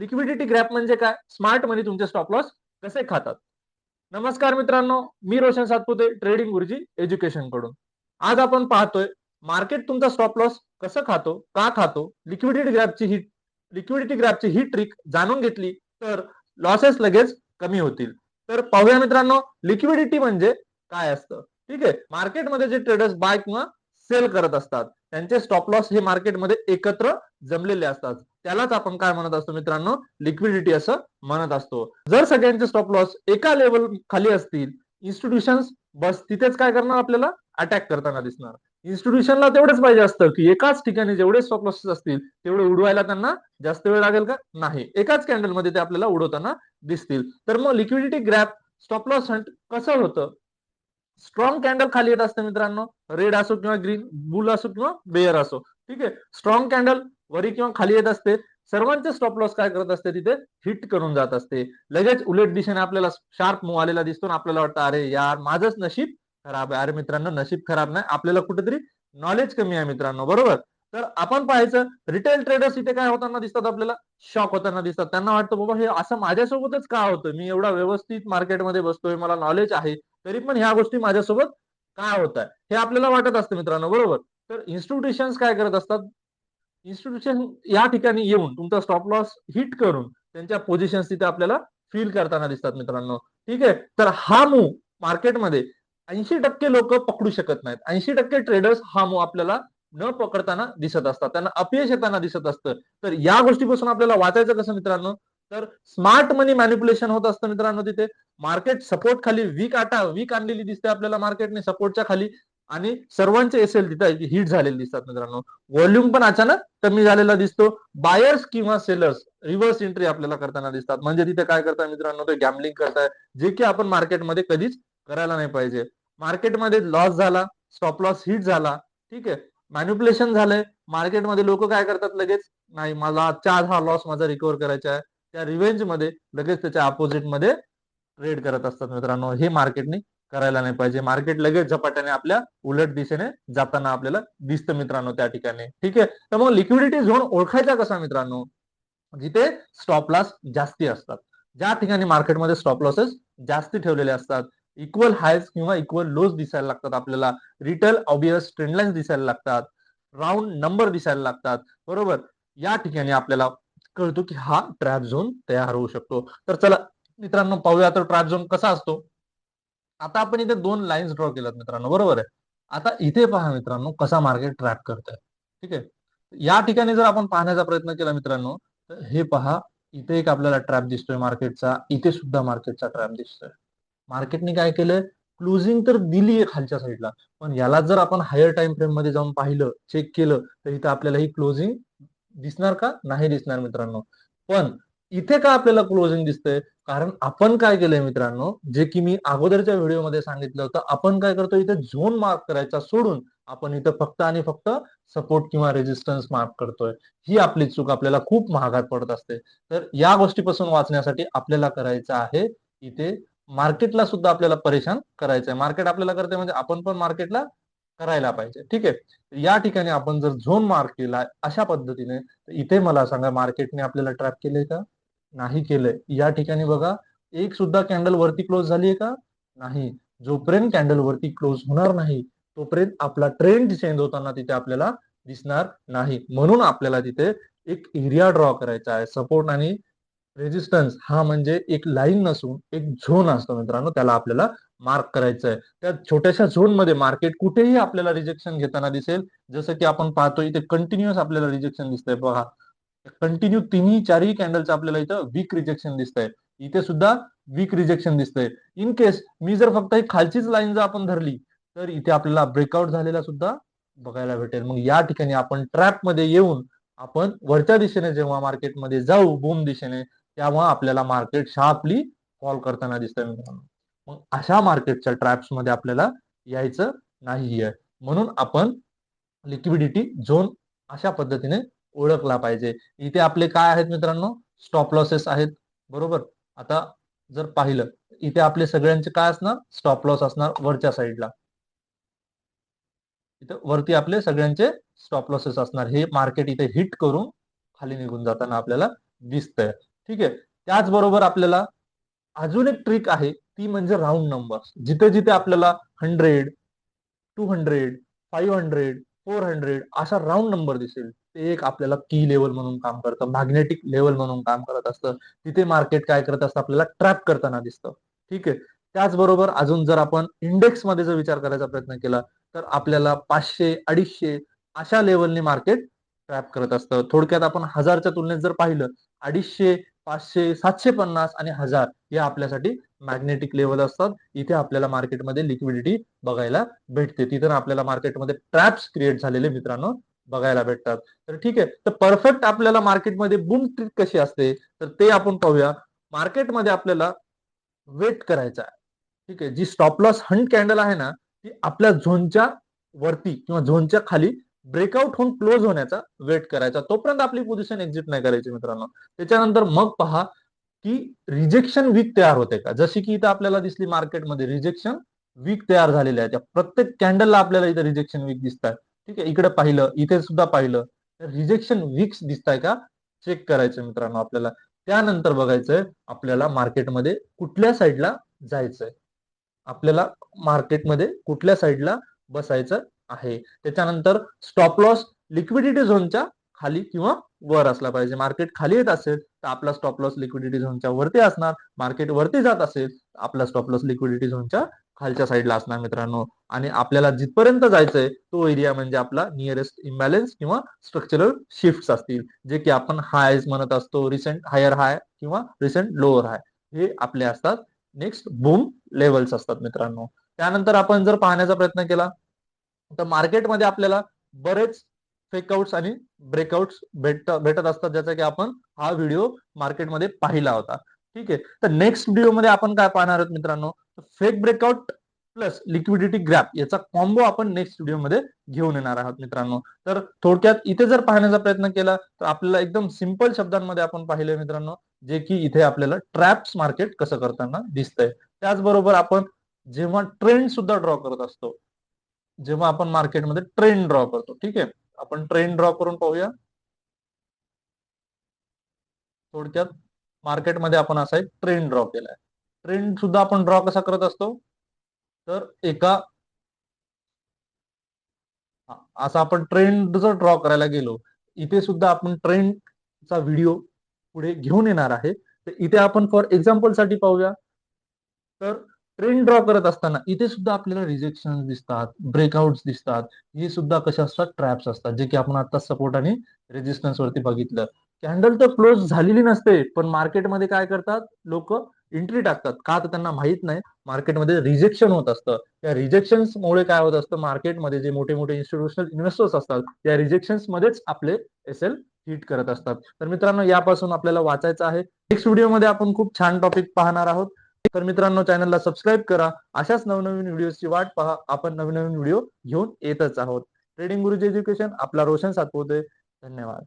Liquidity ग्रॅप म्हणजे काय? Smart मनी तुमचे स्टॉप लॉस कसे खातात? नमस्कार मित्रांनो मी रोशन सातपुते ट्रेडिंग गुरुजी एज्युकेशनकडून. आज आपण पाहतोय मार्केट तुमचा स्टॉप लॉस कसं खातो का खातो लिक्विडिटी ग्रॅपची ही लिक्विडिटी ग्रॅपची ही ट्रिक जाणून घेतली तर लॉसेस लगेच कमी होतील. तर पाहूया मित्रांनो लिक्विडिटी म्हणजे काय असतं? ठीक आहे मार्केटमध्ये जे ट्रेडर्स बाय किंवा सेल करत असतात त्यांचे स्टॉप लॉस हे मार्केटमध्ये एकत्र जमलेले असतात. त्यालाच आपण काय म्हणत असतो मित्रांनो? लिक्विडिटी असं म्हणत असतो. जर सगळ्यांचे स्टॉप लॉस एका लेवल खाली असतील इन्स्टिट्यूशन बस तिथेच काय करणार आपल्याला? अटॅक करताना दिसणार. इन्स्टिट्यूशनला तेवढेच पाहिजे असतं की एकाच ठिकाणी जेवढे स्टॉप लॉसेस असतील तेवढे उडवायला त्यांना जास्त वेळ लागेल का? नाही. एकाच कॅन्डलमध्ये ते आपल्याला उडवताना दिसतील. तर मग liquidity grab stop loss hunt कसं होतं? स्ट्रॉंग कॅन्डल खाली येत असते मित्रांनो. रेड असो किंवा ग्रीन बुल असो किंवा बेअर असो. ठीक आहे? स्ट्रॉंग कॅन्डल वरी किंवा खाली येत असते सर्वांचे स्टॉप लॉस काय करत असते तिथे? हिट करून जात असते. लगेच उलट दिशेने आपल्याला शार्प मूव आलेला दिसतो आणि आपल्याला वाटतं अरे यार माझंच नशीब खराब आहे. अरे मित्रांनो नशीब खराब नाही. आपल्याला कुठेतरी नॉलेज कमी आहे मित्रांनो बरोबर? तर आपण पाहायचं रिटेल ट्रेडर्स इथे काय होताना दिसतात आपल्याला? शॉक होताना दिसतात. त्यांना वाटतं बाबा हे असं माझ्यासोबतच का होतं? मी एवढा व्यवस्थित मार्केटमध्ये बसतोय मला नॉलेज आहे तरी पण ह्या गोष्टी माझ्यासोबत काय होत आहे हे आपल्याला वाटत असतं मित्रांनो बरोबर? तर इन्स्टिट्यूशन्स काय करत असतात? इन्स्टिट्यूशन या ठिकाणी येऊन तुमचा स्टॉप लॉस हिट करून त्यांच्या पोझिशन तिथे आपल्याला फील करताना दिसतात मित्रांनो. ठीक आहे? तर हा मूव मार्केटमध्ये ऐंशी टक्के लोक पकडू शकत नाहीत. ऐंशी टक्के ट्रेडर्स हा मूव आपल्याला न पकडताना दिसत असतात. त्यांना अपयश येताना दिसत असतं. तर या गोष्टीपासून आपल्याला वाचायचं कसं मित्रांनो? तर स्मार्ट मनी मॅन्युप्युलेशन होत असतं मित्रांनो तिथे. मार्केट सपोर्ट खाली वीक आटा वीक आणलेली दिसते आपल्याला मार्केटने सपोर्टच्या खाली. आणि सर्वांचे एस एल तिथे हिट झालेले दिसतात मित्रांनो. व्हॉल्यूम पण अचानक कमी झालेला दिसतो. बायर्स किंवा सेलर्स रिव्हर्स एंट्री आपल्याला करताना दिसतात. म्हणजे तिथे काय करताय मित्रांनो ते गॅमलिंग करताय जे की आपण मार्केटमध्ये कधीच करायला नाही पाहिजे. मार्केटमध्ये लॉस झाला स्टॉप लॉस हिट झाला ठीक आहे. मॅन्युप्युलेशन झालंय. मार्केटमध्ये लोक काय करतात लगेच? नाही मला आजच्या आज हा लॉस माझा रिकव्हर करायचा आहे. त्या रिव्हेंजमध्ये लगेच त्याच्या अपोजिटमध्ये ट्रेड करत असतात मित्रांनो. हे मार्केटने करायला नाही पाहिजे. मार्केट लगेच झपाट्याने आपल्या उलट दिशेने जाताना आपल्याला दिसतं मित्रांनो त्या ठिकाणी. ठीक आहे? तर मग लिक्विडिटी झोन ओळखायचा कसा मित्रांनो? जिथे स्टॉप लॉस जास्ती असतात. ज्या ठिकाणी मार्केटमध्ये स्टॉप लॉसेस जास्ती ठेवलेले असतात. इक्वल हायज किंवा इक्वल लोज दिसायला लागतात आपल्याला. रिटेल ऑबियस ट्रेंडलाईन्स दिसायला लागतात. राऊंड नंबर दिसायला लागतात. बरोबर? या ठिकाणी आपल्याला कळतो की हा ट्रॅप झोन तयार होऊ शकतो. तर चला मित्रांनो पाहूया तर ट्रॅप झोन कसा असतो. आता आपण इथे दोन लाईन्स ड्रॉ केल्यात मित्रांनो बरोबर आहे. आता इथे पहा मित्रांनो कसा मार्केट ट्रॅप करत ठीक आहे? या ठिकाणी जर आपण पाहण्याचा प्रयत्न केला मित्रांनो तर हे पहा इथे एक आपल्याला ट्रॅप दिसतोय मार्केटचा इथे सुद्धा मार्केटचा ट्रॅप दिसतोय. मार्केटने काय केलंय? क्लोजिंग तर दिली आहे खालच्या साईडला पण याला जर आपण हायर टाइम फ्रेममध्ये जाऊन पाहिलं चेक केलं तर इथे आपल्याला ही क्लोजिंग दिसणार का? नाही दिसणार मित्रांनो. पण इथे का आपल्याला क्लोजिंग दिसतंय? कारण आपण काय केलंय मित्रांनो जे की मी अगोदरच्या व्हिडिओमध्ये सांगितलं होतं आपण काय करतो इथे झोन मार्क करायचा सोडून आपण इथं फक्त आणि फक्त सपोर्ट किंवा रेजिस्टन्स मार्क करतोय. ही आपली चूक आपल्याला खूप महागात पडत असते. तर या गोष्टीपासून वाचण्यासाठी आपल्याला करायचं आहे इथे मार्केटला सुद्धा आपल्याला परेशान करायचं आहे मार्केट आपल्याला करते म्हणजे आपण पण मार्केटला करायला पाहिजे. ठीक आहे? या ठिकाणी आपण जर झोन मार्क केला अशा पद्धतीने इथे मला सांगा मार्केटने आपल्याला ट्रॅप केले का? नाही केलंय. या ठिकाणी बघा एक सुद्धा कॅन्डल वरती क्लोज झालीय का? नाही. जोपर्यंत कॅन्डल वरती क्लोज होणार नाही तोपर्यंत आपला ट्रेंड चेंज होताना तिथे आपल्याला दिसणार नाही. म्हणून आपल्याला तिथे एक एरिया ड्रॉ करायचा आहे. सपोर्ट आणि रेजिस्टन्स हा म्हणजे एक लाईन नसून एक झोन असतो मित्रांनो. त्याला आपल्याला मार्क करायचं आहे. त्या छोट्याशा झोनमध्ये मार्केट कुठेही आपल्याला रिजेक्शन घेताना दिसेल. जसं की आपण पाहतो इथे कंटिन्युअस आपल्याला रिजेक्शन दिसतंय. बघा कंटिन्यू तिन्ही चारही कॅन्डलचं आपल्याला इथं वीक रिजेक्शन दिसतंय. इथे सुद्धा वीक रिजेक्शन दिसतंय. इन केस मी जर फक्त ही खालचीच लाईन जर आपण धरली तर इथे आपल्याला ब्रेकआउट झालेला सुद्धा बघायला भेटेल. मग या ठिकाणी आपण ट्रॅपमध्ये येऊन आपण वरच्या दिशेने जेव्हा मार्केटमध्ये जाऊ बूम दिशेने तेव्हा आपल्याला मार्केट शार्पली फॉल करताना दिसतंय मित्रांनो. मग अशा मार्केटच्या ट्रॅप्समध्ये आपल्याला यायचं नाहीये. म्हणून आपण लिक्विडिटी झोन अशा पद्धतीने ओळखला पाहिजे. इथे आपले काय आहेत मित्रांनो? स्टॉप लॉसेस आहेत. बरोबर? आता जर पाहिलं इथे आपले सगळ्यांचे काय असणार? स्टॉप लॉस असणार वरच्या साईडला इथं वरती आपले सगळ्यांचे स्टॉप लॉसेस असणार. हे मार्केट इथे हिट करून खाली निघून जाताना आपल्याला दिसतंय. ठीक आहे? त्याचबरोबर आपल्याला अजून एक ट्रिक आहे. ती म्हणजे राऊंड नंबर जिथे जिथे आपल्याला hundred two hundred five hundred four hundred असा राऊंड नंबर दिसेल. ते एक आपल्याला की लेवल म्हणून काम करतं मॅग्नेटिक लेवल म्हणून काम करत असतं. तिथे मार्केट काय करत असतं आपल्याला ट्रॅप करताना दिसतं. ठीक आहे? त्याचबरोबर अजून जर आपण इंडेक्समध्ये जर विचार करायचा प्रयत्न केला तर आपल्याला पाचशे अडीचशे अशा लेवलने मार्केट ट्रॅप करत असतं. थोडक्यात आपण हजारच्या तुलनेत जर पाहिलं अडीचशे पाचशे सातशे पन्नास आणि हजार या आपल्यासाठी मॅग्नेटिक लेवल असतात. इथे आपल्याला मार्केटमध्ये लिक्विडिटी बघायला भेटते. तिथं आपल्याला मार्केटमध्ये ट्रॅप्स क्रिएट झालेले मित्रांनो बघायला भेटतात. तर ठीक आहे. तर परफेक्ट आपल्याला मार्केटमध्ये बूम ट्रिक कशी असते? तर ते आपण पाहूया. मार्केटमध्ये आपल्याला वेट करायचा आहे. ठीक आहे. जी स्टॉप लॉस हंट कॅन्डल आहे ना ती आपल्या झोनच्या वरती किंवा झोनच्या खाली ब्रेकआउट होऊन क्लोज होण्याचा वेट करायचा. तोपर्यंत आपली पोझिशन एक्झिट नाही करायची मित्रांनो. त्याच्यानंतर मग पहा की रिजेक्शन वीक तयार होते का? जशी की इथं आपल्याला दिसली मार्केटमध्ये रिजेक्शन वीक तयार झालेले आहे. त्या प्रत्येक कॅन्डलला आपल्याला इथं रिजेक्शन वीक दिसत आहे ठीक आहे? इकडे पाहिलं इथे सुद्धा पाहिलं. रिजेक्शन वीक्स दिसत आहे का? चेक करायचं मित्रांनो आपल्याला. त्यानंतर बघायचंय आपल्याला मार्केटमध्ये कुठल्या साईडला जायचंय. आपल्याला मार्केटमध्ये कुठल्या साईडला बसायचं आहे. त्याच्यानंतर स्टॉप लॉस लिक्विडिटी झोनच्या खाली किंवा वर असला पाहिजे. मार्केट खाली येत असेल तर आपला स्टॉप लॉस लिक्विडिटी झोनच्या वरती असणार. मार्केट वरती जात असेल तर आपला स्टॉप लॉस लिक्विडिटी झोनच्या खालच्या साईडला असणार मित्रांनो. आणि आपल्याला जिथपर्यंत जायचंय तो एरिया म्हणजे आपला नियरेस्ट इम्बॅलन्स किंवा स्ट्रक्चरल शिफ्ट असतील. जे की आपण हायज म्हणत असतो रिसेंट हायर हाय किंवा रिसेंट लोअर हाय हे आपले असतात. नेक्स्ट बूम लेवल्स असतात मित्रांनो. त्यानंतर आपण जर पाहण्याचा प्रयत्न केला तर मार्केटमध्ये आपल्याला बरेच फेकआउट्स आणि ब्रेकआउट्स भेट भेटत असतात ज्याचा की आपण हा व्हिडिओ मार्केटमध्ये पाहिला होता. ठीक आहे? तर नेक्स्ट व्हिडिओमध्ये आपण काय पाहणार आहोत मित्रांनो? Fake breakout plus liquidity grab याचा कॉम्बो आपण नेक्स्ट व्हिडिओमध्ये घेऊन येणार आहोत मित्रांनो. तर थोडक्यात इथे जर पाहण्याचा प्रयत्न केला तर आपल्याला एकदम सिंपल शब्दांमध्ये आपण पाहिले मित्रांनो जे की इथे आपल्याला ट्रॅप्स मार्केट कसं करताना दिसतंय. त्याचबरोबर आपण जेव्हा ट्रेंड सुद्धा ड्रॉ करत असतो जेव्हा आपण मार्केटमध्ये ट्रेंड ड्रॉ करतो ठीक आहे? आपण ट्रेंड ड्रॉ करून पाहूया. थोडक्यात मार्केटमध्ये आपण असा एक ट्रेंड ड्रॉ केलाय. ट्रेंड सुद्धा आपण ड्रॉ कसा करत असतो? तर एका असा आपण ट्रेंड जर ड्रॉ करायला गेलो इथे सुद्धा आपण ट्रेंडचा व्हिडिओ पुढे घेऊन येणार आहे. तर इथे आपण फॉर एक्झाम्पलसाठी पाहूया. तर ट्रेंड ड्रॉ करत असताना इथे सुद्धा आपल्याला रिजेक्शन दिसतात ब्रेकआउट दिसतात. हे सुद्धा कशा असतात? ट्रॅप्स असतात जे की आपण आता सपोर्ट आणि रेजिस्टन्स वरती बघितलं. कॅन्डल तर क्लोज झालेली नसते पण मार्केटमध्ये काय करतात? लोक एंट्री टाकतात. का तर त्यांना माहीत नाही मार्केटमध्ये रिजेक्शन होत असतं. त्या रिजेक्शन्स मुळे काय होत असतं? मार्केटमध्ये जे मोठे मोठे इन्स्टिट्यूशनल इन्व्हेस्टर्स असतात त्या रिजेक्शन्स मध्येच आपले एस एल हिट करत असतात. तर मित्रांनो यापासून आपल्याला वाचायचं आहे. नेक्स्ट व्हिडिओमध्ये आपण खूप छान टॉपिक पाहणार आहोत. तर मित्रांनो चॅनलला सबस्क्राईब करा. अशाच नवनवीन व्हिडिओची वाट पहा. आपण नवनवीन व्हिडिओ घेऊन येतच आहोत. ट्रेडिंग गुरुजी एज्युकेशन आपला रोशन सातपुते. धन्यवाद.